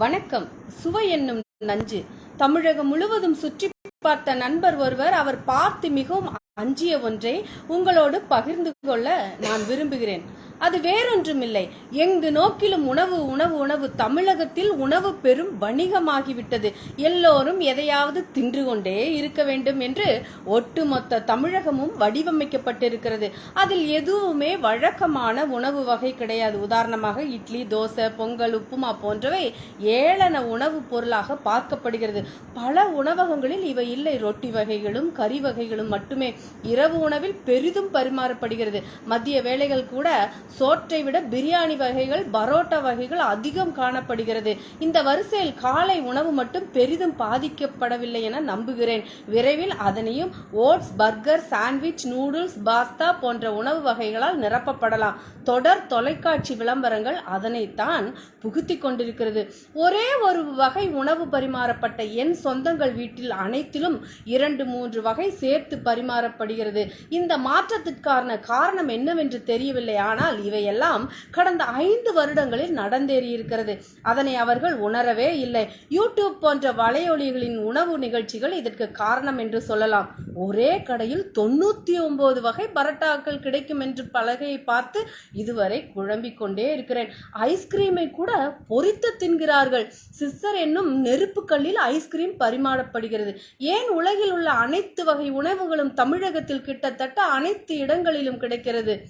வணக்கம். சுவை என்னும் நஞ்சு. தமிழகம் முழுவதும் சுற்றி பார்த்த நண்பர் ஒருவர் அவர் பார்த்து மிகவும் அஞ்சிய ஒன்றை உங்களோடு பகிர்ந்து கொள்ள நான் விரும்புகிறேன். அது வேறொன்றுமில்லை. எங்கு நோக்கிலும் உணவு உணவு உணவு தமிழகத்தில் உணவு பெரும் வணிகமாகிவிட்டது. எல்லோரும் எதையாவது தின்று கொண்டே இருக்க வேண்டும் என்று ஒட்டுமொத்த தமிழகமும் வடிவமைக்கப்பட்டிருக்கிறது. அதில் எதுவுமே வழக்கமான உணவு வகை கிடையாது. உதாரணமாக இட்லி தோசை பொங்கல் உப்புமா போன்றவை ஏளன உணவுப் பொருளாக பார்க்கப்படுகிறது. பல உணவகங்களில் இவை இல்லை. ரொட்டி வகைகளும் கறி வகைகளும் மட்டுமே. இரவு உணவில் பெரிதும் பரிமாறப்படுகிறது. மதிய வேலைகள் கூட சோற்றை விட பிரியாணி வகைகள் பரோட்டா வகைகள் அதிகம் காணப்படுகிறது. இந்த வரிசையில் காலை உணவு மட்டும் பெரிதும் பாதிக்கப்படவில்லை என நம்புகிறேன். விரைவில் அதனையும் oats burger sandwich noodles pasta போன்ற உணவு வகைகளால் நிரப்பப்படலாம். தொடர் தொலைக்காட்சி விளம்பரங்கள் அதனைத்தான் புகுத்தி கொண்டிருக்கிறது. ஒரே ஒரு வகை உணவு பரிமாறப்பட்ட என் சொந்தங்கள் வீட்டில் அனைத்திலும் இரண்டு மூன்று வகை சேர்த்து பரிமாறப்படுகிறது. இந்த மாற்றத்திற்கான காரணம் என்னவென்று தெரியவில்லை. ஆனால் இவையெல்லாம் கடந்த ஐந்து வருடங்களில் நடந்தேறியிருக்கிறது அதனை அவர்கள் உணரவே இல்லை. யூடியூப் போன்ற வலையொலிகளின் உணவு நிகழ்ச்சிகள் இதற்கு காரணம் என்று சொல்லலாம். ஒரே கடையில் தொண்ணூத்தி ஒன்பது வகை பரட்டாக்கள் கிடைக்கும் என்று பலகையை பார்த்து இதுவரை குழம்பிக் கொண்டே இருக்கிறேன். ஐஸ்கிரீமை கூட பொரித்து தின்கிறார்கள். சிஸ்டர் என்னும் நெருப்பு கல்லில் ஐஸ்கிரீம் பரிமாறப்படுகிறது. ஏன் உலகில் உள்ள அனைத்து வகை உணவுகளும் தமிழகத்தில் கிட்டத்தட்ட அனைத்து இடங்களிலும் கிடைக்கிறது?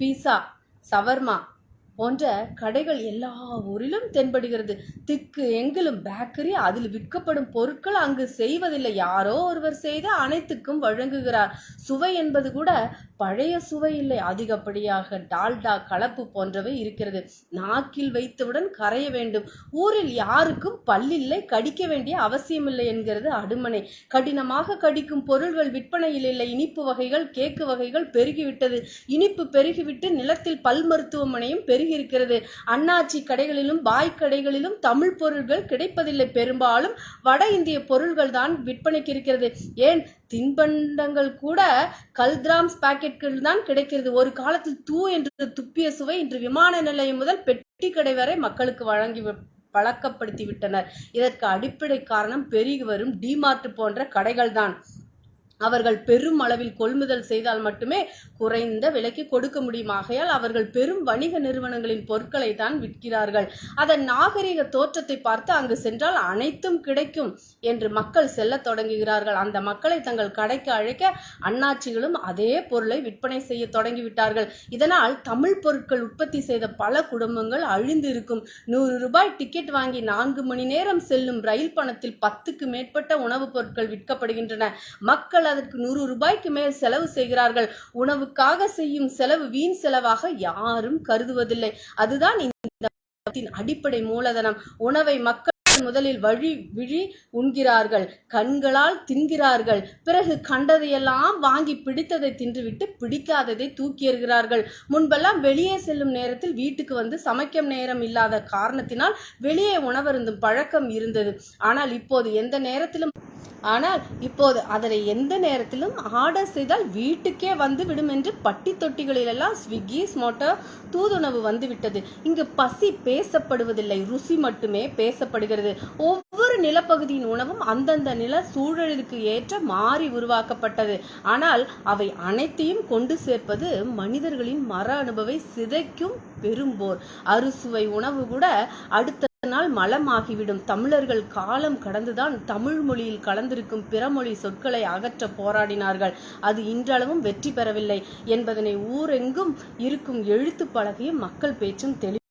பீஸா சவர்மா போன்ற கடைகள் எல்லா ஊரிலும் தென்படுகிறது. திக்கு எங்கிலும் பேக்கரி அதில் விற்கப்படும் பொருட்கள் அங்கு செய்வதில்லை. யாரோ ஒருவர் செய்து அனைத்துக்கும் வழங்குகிறார். சுவை என்பது கூட பழைய சுவை இல்லை. அதிகப்படியாக டால்டா கலப்பு போன்றவை இருக்கிறது. நாக்கில் வைத்தவுடன் கரைய வேண்டும். ஊரில் யாருக்கும் பல்லில்லை கடிக்க வேண்டிய அவசியமில்லை என்கிறது அடுமனை. கடினமாக கடிக்கும் பொருள்கள் விற்பனையில் இல்லை. இனிப்பு வகைகள் கேக்கு வகைகள் பெருகிவிட்டது. இனிப்பு பெருகிவிட்டு நிலத்தில் பல் மருத்துவமனையும் பெருகி பெருகியிருக்கிறது அண்ணாச்சி கடைகளிலும் பாய் கடைகளிலும் தமிழ் பொருள்கள் கிடைப்பதில்லை. பெரும்பாலும் வட இந்திய பொருள்கள் தான் விற்பனைக்கு இருக்கிறது. ஏன்? தின்பண்டங்கள் கூட கல்திராம்ஸ் பாக்கெட்கள் தான் கிடைக்கிறது. ஒரு காலத்தில் தூ என்று துப்பிய சுவை இன்று விமான நிலையம் முதல் பெட்டி கடை வரை மக்களுக்கு வழங்கி பழக்கப்படுத்தி விட்டனர். இதற்கு அடிப்படை காரணம் பெருகி வரும் டிமார்ட் போன்ற கடைகள் தான். அவர்கள் பெரும் அளவில் கொள்முதல் செய்தால் மட்டுமே குறைந்த விலைக்கு கொடுக்க முடியும். ஆகையால் அவர்கள் பெரும் வணிக நிறுவனங்களின் பொருட்களை தான் விற்கிறார்கள். அதன் நாகரிக தோற்றத்தை பார்த்து அங்கு சென்றால் அனைத்தும் கிடைக்கும் என்று மக்கள் செல்லத் தொடங்குகிறார்கள். அந்த மக்களை தங்கள் கடைக்கு அழைக்க அண்ணாச்சிகளும் அதே பொருளை விற்பனை செய்ய தொடங்கிவிட்டார்கள். இதனால் தமிழ் பொருட்கள் உற்பத்தி செய்த பல குடும்பங்கள் அழிந்து இருக்கும் நூறு ரூபாய் டிக்கெட் வாங்கி நான்கு மணி நேரம் செல்லும் ரயில் பணத்தில் பத்துக்கு மேற்பட்ட உணவுப் பொருட்கள் விற்கப்படுகின்றன. மக்கள் அதற்கு நூறு ரூபாய்க்கு மேல் செலவு செய்கிறார்கள். உணவுக்காக செய்யும் செலவு வீண் செலவாக யாரும் கருதுவதில்லை. அதுதான் இந்த அடிப்படை மூலதனம். உணவை மக்கள் முதலில் வழி விழி உண்கிறார்கள். கண்களால் தின்கிறார்கள். பிறகு கண்டதையெல்லாம் வாங்கி பிடித்ததை தின்றுவிட்டு பிடிக்காததை தூக்கி எறிகிறார்கள். முன்பெல்லாம் வெளியே செல்லும் நேரத்தில் வீட்டுக்கு வந்து சமைக்கும் நேரம் இல்லாத காரணத்தினால் வெளியே உணவருந்தும் பழக்கம் இருந்தது. ஆனால் இப்போது எந்த நேரத்திலும் ஆனால் இப்போது அதனை எந்த நேரத்திலும் ஆர்டர் செய்தால் வீட்டுக்கே வந்து விடும் என்று பட்டி தொட்டிகளிலெல்லாம் ஸ்விக்கி ஸ்மோட்டோ தூதுணவு வந்துவிட்டது. இங்கு பசி பேசப்படுவதில்லை. ருசி மட்டுமே பேசப்படுகிறது. ஒவ்வொரு நிலப்பகுதியின் உணவும் அந்தந்த நில சூழலுக்கு ஏற்ற மாறி உருவாக்கப்பட்டது. ஆனால் அவை அனைத்தையும் கொண்டு சேர்ப்பது மனிதர்களின் மர அனுபவை சிதைக்கும் பெரும்போர். அறுசுவை உணவு கூட அடுத்த நாள் மலமாகிவிடும். தமிழர்கள் காலம் கடந்துதான் தமிழ் மொழியில் கலந்திருக்கும் பிற மொழி சொற்களை அகற்ற போராடினார்கள். அது இன்றளவும் வெற்றி பெறவில்லை என்பதனை ஊரெங்கும் இருக்கும் எழுத்து பலகையும் மக்கள் பேச்சும் தெளி